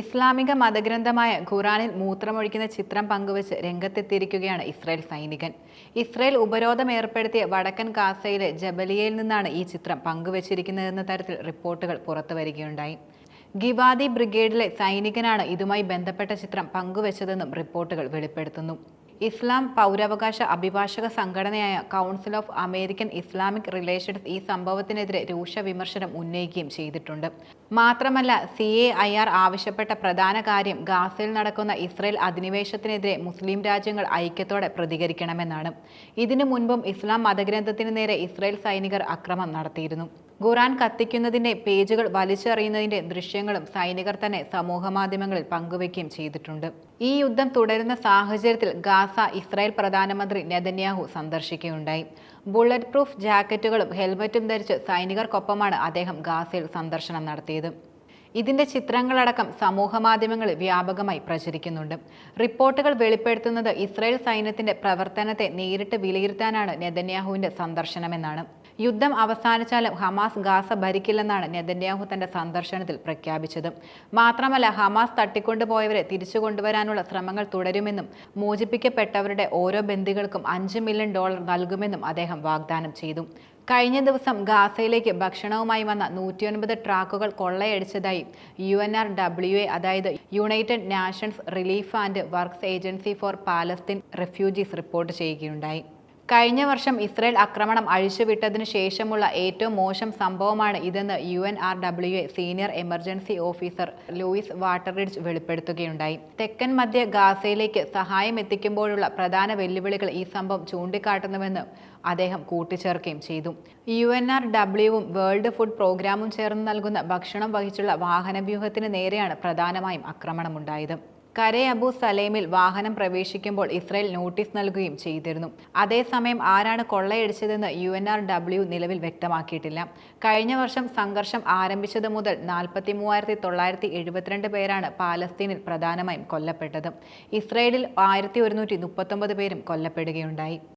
ഇസ്ലാമിക മതഗ്രന്ഥമായ ഖുറാനിൽ മൂത്രമൊഴിക്കുന്ന ചിത്രം പങ്കുവച്ച് രംഗത്തെത്തിയിരിക്കുകയാണ് ഇസ്രായേൽ സൈനികൻ. ഇസ്രായേൽ ഉപരോധം ഏർപ്പെടുത്തിയ വടക്കൻ കാസയിലെ ജബലിയയിൽ നിന്നാണ് ഈ ചിത്രം പങ്കുവച്ചിരിക്കുന്നതെന്ന തരത്തിൽ റിപ്പോർട്ടുകൾ പുറത്തു വരികയുണ്ടായി. ഗിവാദി ബ്രിഗേഡിലെ സൈനികനാണ് ഇതുമായി ബന്ധപ്പെട്ട ചിത്രം പങ്കുവച്ചതെന്നും റിപ്പോർട്ടുകൾ വെളിപ്പെടുത്തുന്നു. ഇസ്ലാം പൗരാവകാശ അഭിഭാഷക സംഘടനയായ council of American Islamic relations ഈ സംഭവത്തിനെതിരെ രൂക്ഷ വിമർശനം ഉന്നയിക്കുകയും ചെയ്തിട്ടുണ്ട്. മാത്രമല്ല സി എ ഐ ആർ ആവശ്യപ്പെട്ട പ്രധാന കാര്യം ഗാസയിൽ നടക്കുന്ന ഇസ്രയേൽ അധിനിവേശത്തിനെതിരെ മുസ്ലിം രാജ്യങ്ങൾ ഐക്യത്തോടെ പ്രതികരിക്കണമെന്നാണ്. ഇതിനു മുൻപും ഇസ്ലാം മതഗ്രന്ഥത്തിന് നേരെ ഇസ്രയേൽ സൈനികർ അക്രമം നടത്തിയിരുന്നു. ഖുറാൻ കത്തിക്കുന്നതിന്റെ പേജുകൾ വലിച്ചെറിയുന്നതിന്റെ ദൃശ്യങ്ങളും സൈനികർ തന്നെ സമൂഹമാധ്യമങ്ങളിൽ പങ്കുവയ്ക്കുകയും ചെയ്തിട്ടുണ്ട്. ഈ യുദ്ധം തുടരുന്ന സാഹചര്യത്തിൽ ഗാസ ഇസ്രായേൽ പ്രധാനമന്ത്രി നെതന്യാഹു സന്ദർശിക്കുകയുണ്ടായി. ബുള്ളറ്റ് പ്രൂഫ് ജാക്കറ്റുകളും ഹെൽമറ്റും ധരിച്ച് സൈനികർക്കൊപ്പമാണ് അദ്ദേഹം ഗാസയിൽ സന്ദർശനം നടത്തിയത്. ഇതിന്റെ ചിത്രങ്ങളടക്കം സമൂഹ മാധ്യമങ്ങളിൽ വ്യാപകമായി പ്രചരിക്കുന്നുണ്ട്. റിപ്പോർട്ടുകൾ വെളിപ്പെടുത്തുന്നത് ഇസ്രായേൽ സൈന്യത്തിന്റെ പ്രവർത്തനത്തെ നേരിട്ട് വിലയിരുത്താനാണ് നെതന്യാഹുവിന്റെ സന്ദർശനമെന്നാണ്. യുദ്ധം അവസാനിച്ചാലും ഹമാസ് ഗാസ ഭരിക്കില്ലെന്നാണ് നെതന്യാഹു തന്റെ സന്ദർശനത്തിൽ പ്രഖ്യാപിച്ചത്. മാത്രമല്ല ഹമാസ് തട്ടിക്കൊണ്ടുപോയവരെ തിരിച്ചു കൊണ്ടുവരാനുള്ള ശ്രമങ്ങൾ തുടരുമെന്നും മോചിപ്പിക്കപ്പെട്ടവരുടെ ഓരോ ബന്ദികൾക്കും അഞ്ച് മില്യൺ ഡോളർ നൽകുമെന്നും അദ്ദേഹം വാഗ്ദാനം ചെയ്തു. കഴിഞ്ഞ ദിവസം ഗാസയിലേക്ക് ഭക്ഷണവുമായി വന്ന നൂറ്റിയൊൻപത് ട്രാക്കുകൾ കൊള്ളയടിച്ചതായി U N R W A അതായത് United Nations Relief and Works Agency for Palestine refugees report ചെയ്യുകയുണ്ടായി. കഴിഞ്ഞ വർഷം ഇസ്രയേൽ ആക്രമണം അഴിച്ചുവിട്ടതിനു ശേഷമുള്ള ഏറ്റവും മോശം സംഭവമാണ് ഇതെന്ന് U N R W A senior emergency officer Louise Wateridge വെളിപ്പെടുത്തുകയുണ്ടായി. തെക്കൻ മധ്യ ഗാസയിലേക്ക് സഹായം എത്തിക്കുമ്പോഴുള്ള പ്രധാന വെല്ലുവിളികൾ ഈ സംഭവം ചൂണ്ടിക്കാട്ടുന്നുവെന്ന് അദ്ദേഹം കൂട്ടിച്ചേർക്കുകയും ചെയ്തു. യു എൻ ആർ ഡബ്ല്യുവും വേൾഡ് ഫുഡ് പ്രോഗ്രാമും ചേർന്ന് നൽകുന്ന ഭക്ഷണം വഹിച്ചുള്ള വാഹനവ്യൂഹത്തിന് നേരെയാണ് പ്രധാനമായും ആക്രമണമുണ്ടായത്. കരെ അബു സലേമിൽ വാഹനം പ്രവേശിക്കുമ്പോൾ ഇസ്രയേൽ നോട്ടീസ് നൽകുകയും ചെയ്തിരുന്നു. അതേസമയം ആരാണ് കൊള്ളയടിച്ചതെന്ന് യു എൻ ആർ ഡബ്ല്യു നിലവിൽ വ്യക്തമാക്കിയിട്ടില്ല. കഴിഞ്ഞ വർഷം സംഘർഷം ആരംഭിച്ചത് മുതൽ നാൽപ്പത്തി മൂവായിരത്തി തൊള്ളായിരത്തി എഴുപത്തിരണ്ട് പേരാണ് പാലസ്തീനിൽ പ്രധാനമായും കൊല്ലപ്പെട്ടത്. ഇസ്രയേലിൽ ആയിരത്തി ഒരുന്നൂറ്റി മുപ്പത്തൊമ്പത് പേരും കൊല്ലപ്പെടുകയുണ്ടായി.